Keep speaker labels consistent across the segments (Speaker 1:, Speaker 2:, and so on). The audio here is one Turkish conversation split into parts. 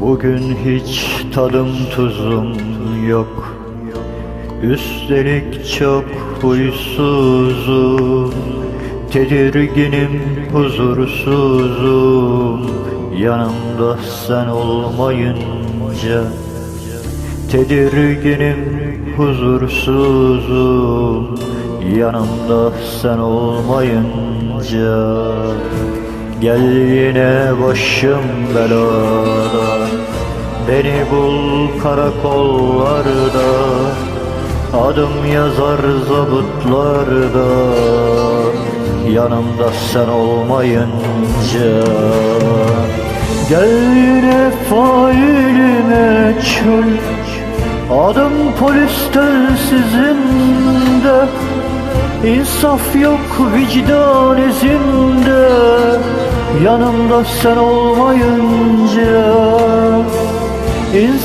Speaker 1: Bugün hiç tadım tuzum yok Üstelik çok huysuzum. Tedirginim, huzursuzum. Yanımda sen olmayınca Tedirginim, huzursuzum. Yanımda sen olmayınca Gel yine başım belada. Beni bul karakollarda Adım yazar zabıtlarda Yanımda sen olmayınca. Gel yine faili meçhul Adım polis telsizinde İnsaf yok vicdan izinde Yanımda sen olmayınca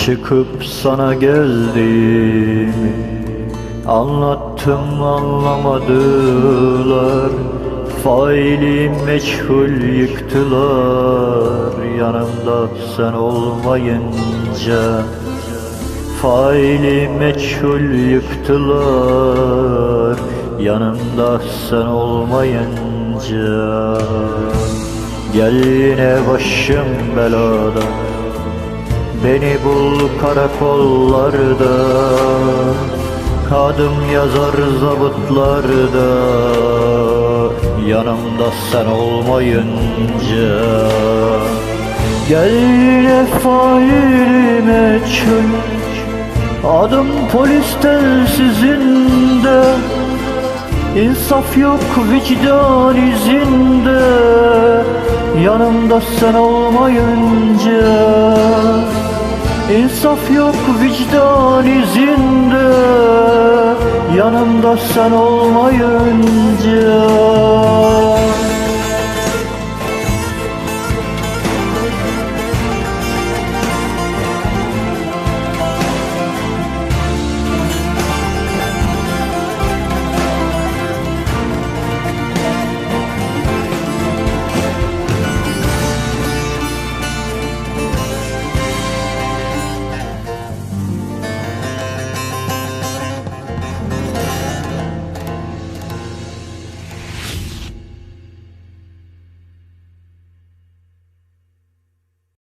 Speaker 1: Çıkıp sana geldim Anlattım anlamadılar. Faili meçhul yıktılar Yanımda sen olmayınca. Faili meçhul yıktılar Yanımda sen olmayınca. Gel yine başım belada Beni bul karakollarda Kadım yazar zabıtlarda. Yanımda sen olmayınca Gel yine faili meçhul Adım polis telsizinde İnsaf yok vicdan izinde. Yanımda sen olmayınca İnsaf yok vicdan izinde. Yanımda sen olmayınca